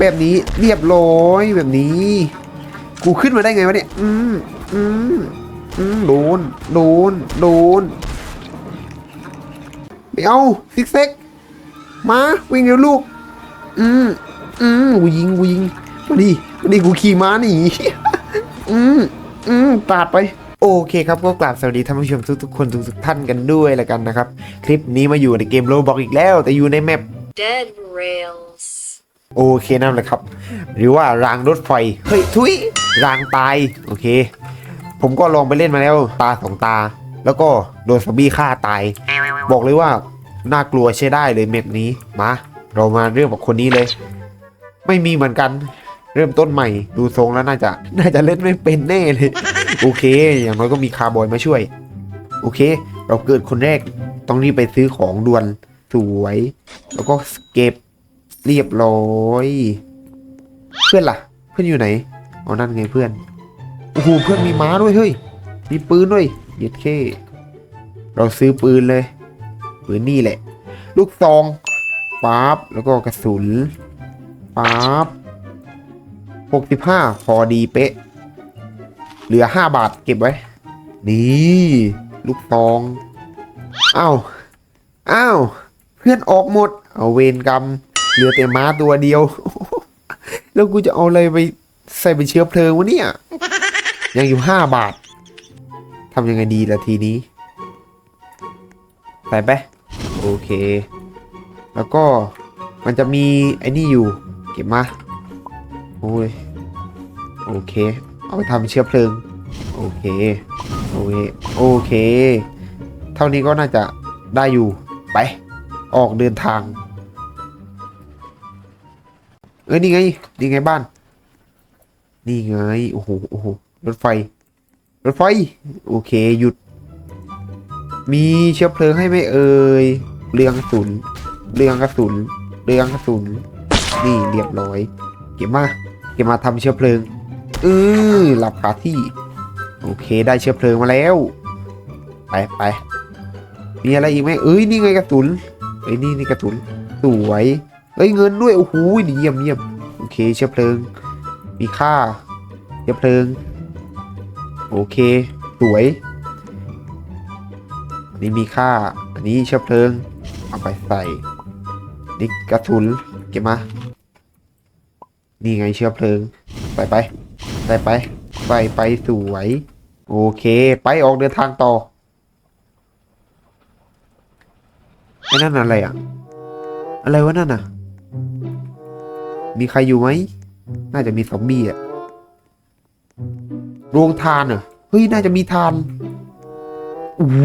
แบบนี้เรียบร้อยแบบนี้ กูขึ้นมาได้ไงวะเนี่ย อืมอืมอืมโดน โดน โดนไม่เอาซิกเซ็ก มา วิ่งเร็วลูก อืมอืมกูยิงกูยิงมาดิมาดิกูขี่ม้าหนีอืมอืมปาดไปโอเคครับก็กราบสวัสดีท่านผู้ชมทุกๆคนทุกๆท่านกันด้วยล้วกันนะครับ คลิปนี้มาอยู่ในเกมโรบอกอีกแล้ว แต่อยู่ในแมป Dead rails. โอเคนั่นแหละครับ หรือว่ารางรถไฟ เฮ้ยทุยรางตาย โอเค ผมก็ลองไปเล่นมาแล้วตาสองตา แล้วก็โดนซอมบี้ฆ่าตาย บอกเลยว่าน่ากลัวใช้ได้เลยเม็ดนี้มา เรามาเรื่องกับคนนี้เลย ไม่มีเหมือนกัน เริ่มต้นใหม่ ดูทรงแล้วน่าจะ น่าจะเล่นไม่เป็นแน่เลย โอเค อย่างน้อยก็มีคาร์บอยมาช่วย โอเค เราเกิดคนแรกต้องรีบไปซื้อของด่วนสวย แล้วก็เก็บ เรียบร้อย เพื่อนล่ะ เพื่อนอยู่ไหนอ๋อนั่นไงเพื่อนโอ้โหเพื่อนมีม้าด้วยเฮ้ยมีปืนด้วยเย็ดเคเราซื้อปืนเลย ปืนนี่แหละ ลูกซองปั๊บแล้วก็กระสุนปั๊บหกสิบห้าพอดีเป๊ะ เหลือห้าบาทเก็บไว้ นี่ ลูกซอง อ้าว อ้าว เพื่อนออกหมด เอาเวรกรรม เหลือแต่ม้าตัวเดียว แล้วกูจะเอาอะไรไปใส่เป็นเชื้อเพลิงวะเนี่ย ยังอยู่ห้าบาททำยังไงดีละทีนี้ใส่ไปโอเค แล้วก็มันจะมีไอ้นี่อยู่ เก็บมาโอ้ยโอเค เอาไปทำเชื้อเพลิง โอเค โอเค โอเค เท่านี้ก็น่าจะได้อยู่ ไป ออกเดินทาง เอ้ยนี่ไงนี่ไงบ้าน นี่ไงโอ้โหโอ้โหรถไฟ รถไฟ โอเคหยุด มีเชื้อเพลิงให้ไหมเอ่ยเรืองกระสุนเรืองกระสุนเรืองกระสุนนี่เรียบร้อย เก็บมาเก็บมาทำเชื้อเพลิงเออหลับขาที่ โอเคได้เชื้อเพลิงมาแล้ว ไปไปมีอะไรอีกไหมเอ้ยนี่ไงกระสุนเอ้ยนี่นี่กระสุนสวย เอ้ยเงินด้วยโอ้โหนี่เยี่ยมเยี่ยมโอเคเชื้อเพลิง มีค่าเชื้อเพลิง โอเค สวยอันนี้มีค่า อันนี้เชื้อเพลิง เอาไปใส่นี่กระสุนเก็บมา นี่ไงเชื้อเพลิงใส่ไปใส่ไปใส่ไปสวย โอเค ไปออกเดินทางต่อไอ้นั่นอะไรอะ อะไรวะนั่นอะ มีใครอยู่ไหม น่าจะมีซอมบี้อะโรงทานเหรอ เฮ้ย น่าจะมีทานโอ้โห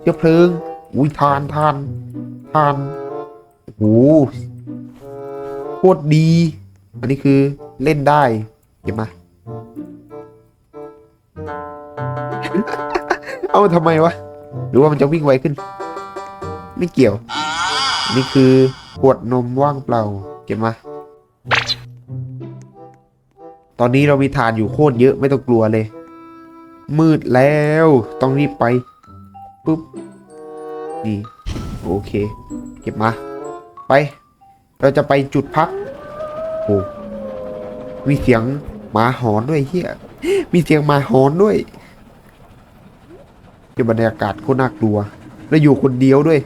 เชื้อเพลิง อุ้ยทานทานทาน โอ้โหโคตรดี อันนี้คือเล่นได้เก็บมาเอาทำไมวะ หรือว่ามันจะวิ่งไวขึ้น ไม่เกี่ยว นี่คือขวดนมว่างเปล่า ก็บมา ตอนนี้เรามีฐานอยู่โคตรเยอะไม่ต้องกลัวเลย มืดแล้วต้องรีบไปปุ๊บนี่โอเค เก็บมา ไป เราจะไปจุดพักโอ้มีเสียงหมาหอนด้วยเฮียมีเสียงหมาหอนด้วยเก็บบรรยากาศโคตรน่ากลัว แล้วอยู่คนเดียวด้วย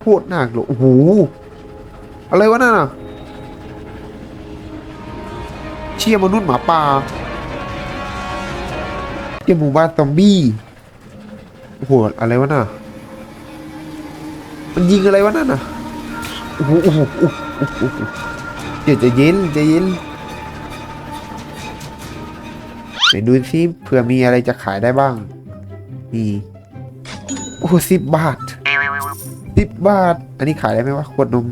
โคตรน่ากลัวโอ้โห อะไรวะนั่นน่ะเชี่ยมนุษย์หมาป่าเชี่ยหมู่บ้านซอมบี้โอ้โหอะไรวะน่ะมันยิงอะไรวะนั่นน่ะโอ้โหโอ้โหโอ้โหเดี๋ยวจะเย็นจะเย็นไหนดูซิเผื่อมีอะไรจะขายได้บ้างนี่โอ้สิบบาทสิบบาท อันนี้ขายได้ไหมวะขวดนม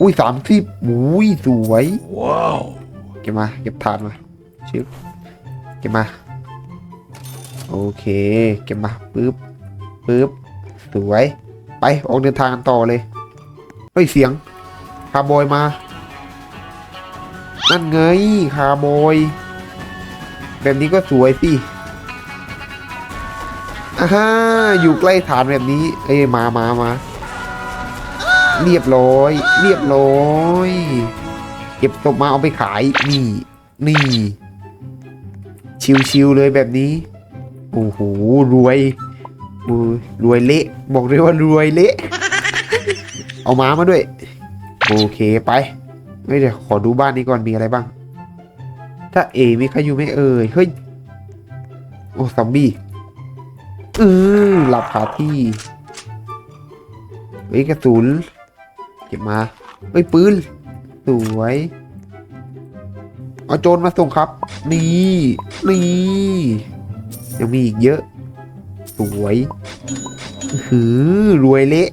อุ้ยสามสิบอุ้ยสวย Wow. เก็บมา เก็บถาดมาชึบเก็บมา โอเค เก็บมาปึ๊บปึ๊บสวย ไปออกเดินทางกันต่อเลยเฮ้ยเสียงคาร์บอยมา นั่นไงคาร์บอย แบบนี้ก็สวยสิอ่าฮะอยู่ใกล้ฐานแบบนี้ เอ้ยมามามา เรียบร้อย เรียบร้อยเก็บศพมาเอาไปขายนี่นี่ชิวๆเลยแบบนี้โอ้โหรวยรวยเละ บอกเลยว่ารวยเละเอาม้ามาด้วย โอเคไปเฮ้ยเดี๋ยวขอดูบ้านนี้ก่อนมีอะไรบ้าง ถ้าเอมีใครอยู่ไหม่เอ่ยเฮ้ยโอ้ซอมบี้เออหลับคาที่เฮ้ยกระสุน เก็บมาเฮ้ยปืน สวยเอาโจรมาส่งครับ นี่นี่ยังมีอีกเยอะ สวยหือรวยเละ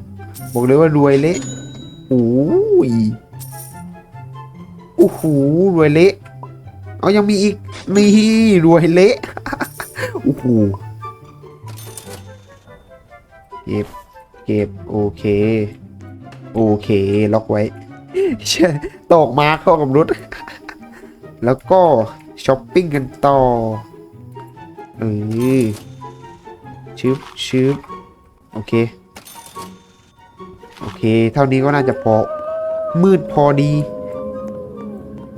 บอกเลยว่ารวยเละโอ้ยโอ้โหรวยเละเอายังมีอีกนี่รวยเละโอ้โหเก็บ เก็บ โอเค โอเคล็อกไว้เช่ตกมาเข้ากับรถแล้วก็ช้อปปิ้งกันต่อเออชึบชึบโอเค โอเค เท่านี้ก็น่าจะพอ มืดพอดี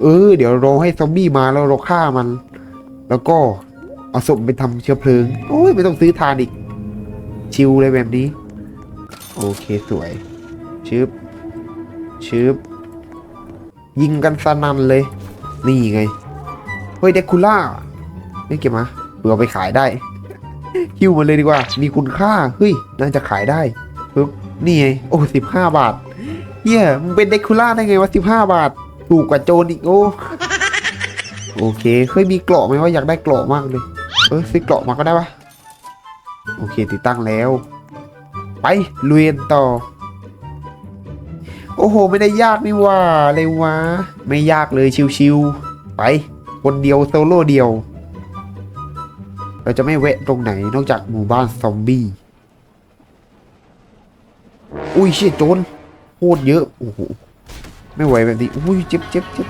เออ เดี๋ยวรอให้ซอมบี้มาแล้วเราฆ่ามัน แล้วก็เอาศพไปทำเชื้อเพลิง โอ้ย ไม่ต้องซื้อทานอีก ชิวเลยแบบนี้ โอเคสวย ชึบชึบยิงกันสนันเลย นี่ไง เฮ้ยเดคูล่าไม่เก็บมาเผื่อไปขายได้ฮิวมันเลยดีกว่า มีคุณค่า เฮ้ย น่าจะขายได้ปึ๊บนี่ไง โอ้สิบห้าบาทเฮียมึงเป็นเดคูล่าได้ไงวะสิบห้าบาท ถูกกว่าโจรอีกโอ้โอเคเคยมีเกราะไหมว่าอยากได้เกราะมากเลย เออซื้อเกราะมาก็ได้ปะโอเคติดตั้งแล้ว ไปลุยนต่อ โอ้โห ไม่ได้ยากนี่ว่าเลยวะ ไม่ยากเลยชิวๆไป คนเดียวโซโล่เดียว เราจะไม่แวะตรงไหนนอกจากหมู่บ้านซอมบี้ อุ้ยเชี่ยโจรโคตรเยอะ โอ้โห ไม่ไหวแบบนี้ อุ้ยเจ็บเจ็บเจ็บ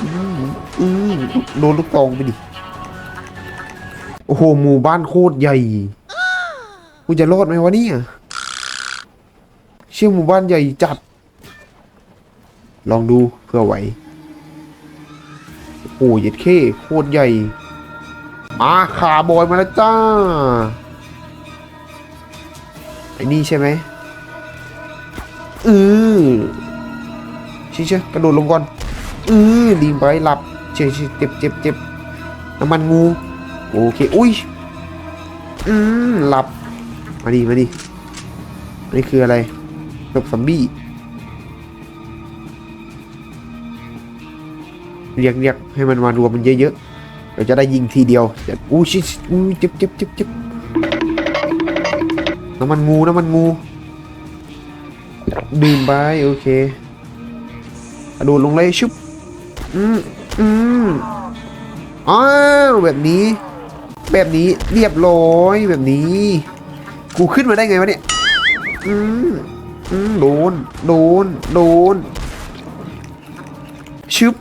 อืมอโดนลูกตองไปดิ โอ้โห หมู่บ้านโคตรใหญ่ กูจะรอดไหมวะเนี่ย เชื่อหมู่บ้านใหญ่จัด ลองดูเพื่อไหวโอ้ยเย็ดเข้โคตรใหญ่ มาขาบอยมาแล้วจ้าไอ้นี่ใช่ไหมเออชิเชกระโดดลงก่อนเออดีมไปหลับเจ็บเจ็บเจ็บเจ็บน้ำมันงูโอเคอุ้ยอืมหลับมาดิมาดิอันนี้คืออะไรหลบซอมบี้ เรียกเรียกให้มันมารวมมันเยอะๆเราจะได้ยิงทีเดียวอู้ชิอู้จ็บจ็บจ็บจ็บน้ำมันงูน้ำมันงูดื่มไปโอเคกระโดดลงเลยชุบอืมอืมอ้าวแบบนี้ แบบนี้เรียบร้อยแบบนี้ กูขึ้นมาได้ไงวะเนี่ย อืมอืมโดน โดน โดน ชึบ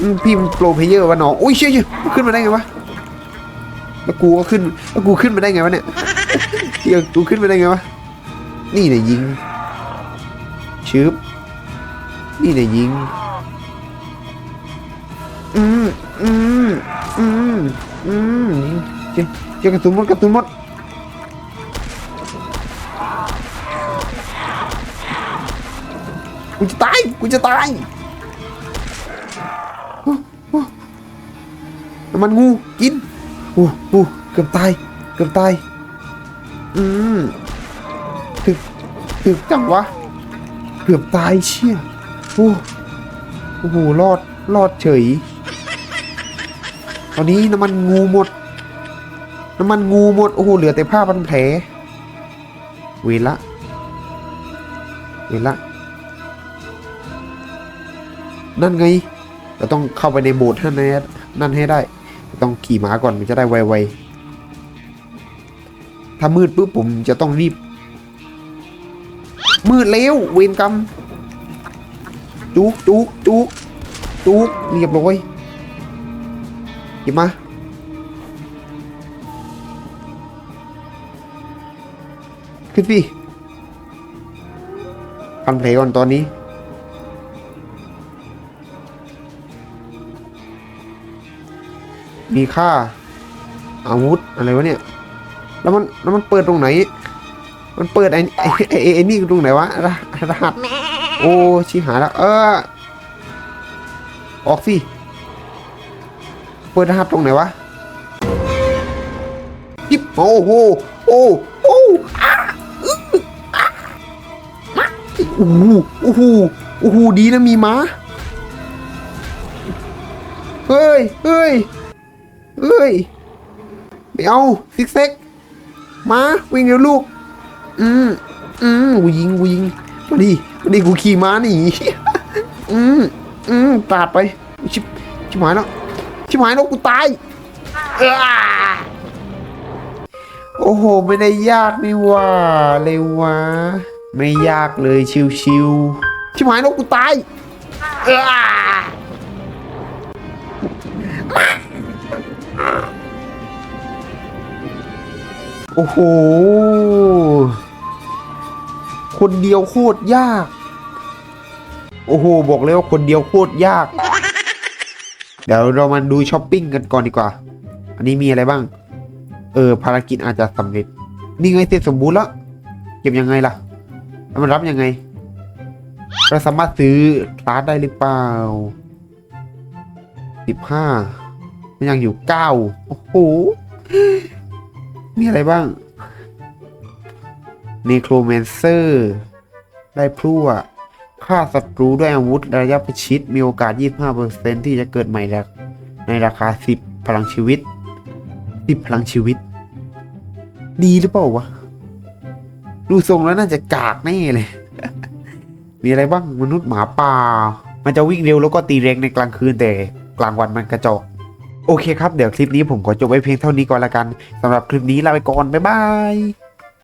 อืมพี่โปรเพเยอร์วะน้องอุ้ยเชี่ยเชี่ยมันขึ้นมาได้ไงวะแล้วกูก็ขึ้นแล้วกูขึ้นมาได้ไงวะเนี่ยเฮียกูขึ้นมาได้ไงวะนี่เนี่ยยิงชึบนี่เนี่ยยิงอืมอืมอืมอืมเจ้าเจ้ากระสุนหมดกระสุนหมดกูจะตายกูจะตาย น้ำมันงูกินโอ้โอ้เกือบตาย เกือบตาย อืมถึกถึกจังวะ เกือบตายเชี่ยโอ้โอ้โหรอดรอดเฉย ตอนนี้น้ำมันงูหมด น้ำมันงูหมด โอ้โหเหลือแต่ผ้าพันแผลเวละ เวละ นั่นไง เราต้องเข้าไปในโหมดนั่นให้นั่นให้ได้ ต้องขี่ม้าก่อนมันจะได้ไวๆ ถ้ามืดปุ๊บผมจะต้องรีบ มืดแล้วเวรกรรมจุกจุกจุกจุกเรียบร้อยหยิบมาขึ้นสิพันเพลก่อนตอนนี้ มีค่า อาวุธอะไรวะเนี่ย แล้วมันแล้วมันเปิดตรงไหน มันเปิดไอ้ไอ้ไอ้ไอ้ไอ้นี่ตรงไหนวะรหัสรหัสโอ้ชิบหายแล้ว เออ ออกสิ เปิดรหัสตรงไหนวะยิบโอ้โหโอ้โอ้อะอึ๊กอะมาโอ้โหโอ้โหโอ้โหดีนะมีม้า เฮ้ยเฮ้ย เฮ้ยไม่เอาซิกเซ็กมาวิ่งเร็วลูก อืมอืมกูยิงกูยิงมาดิมาดิกูขี่ม้าหนีอืมอืมปาดไปชิบชิบหายแล้วชิบหายแล้วกูตายโอ้โห ไม่ได้ยากนี่ว่าเลยวะไม่ยากเลยชิวๆชิบหายแล้วกูตาย โอ้โห คนเดียวโคตรยาก โอ้โห บอกเลยว่าคนเดียวโคตรยาก เดี๋ยวเรามาดูช้อปปิ้งกันก่อนดีกว่า อันนี้มีอะไรบ้าง เออ ภารกิจอาจจะสำเร็จ นี่ไงเสร็จสมบูรณ์แล้ว เก็บยังไงล่ะ แล้วมันรับยังไง เราสามารถซื้อคลาสได้หรือเปล่าสิบห้ามันยังอยู่เก้าโอ้โห มีอะไรบ้างเนโครแมนเซอร์ได้พลั่วฆ่าศัตรูด้วยอาวุธระยะประชิด มีโอกาส 25%ที่จะเกิดใหม่แในราคา 10 พลังชีวิต 10 พลังชีวิต ดีหรือเปล่าวะ ดูทรงแล้วน่าจะกากแน่เลย มีอะไรบ้างมนุษย์หมาป่า มันจะวิ่งเร็วแล้วก็ตีแรงในกลางคืนแต่ กลางวันมันกระจอก โอเคครับ เดี๋ยวคลิปนี้ผมขอจบไว้เพียงเท่านี้ก่อนละกันสำหรับคลิปนี้ลาไปก่อน บ๊ายบาย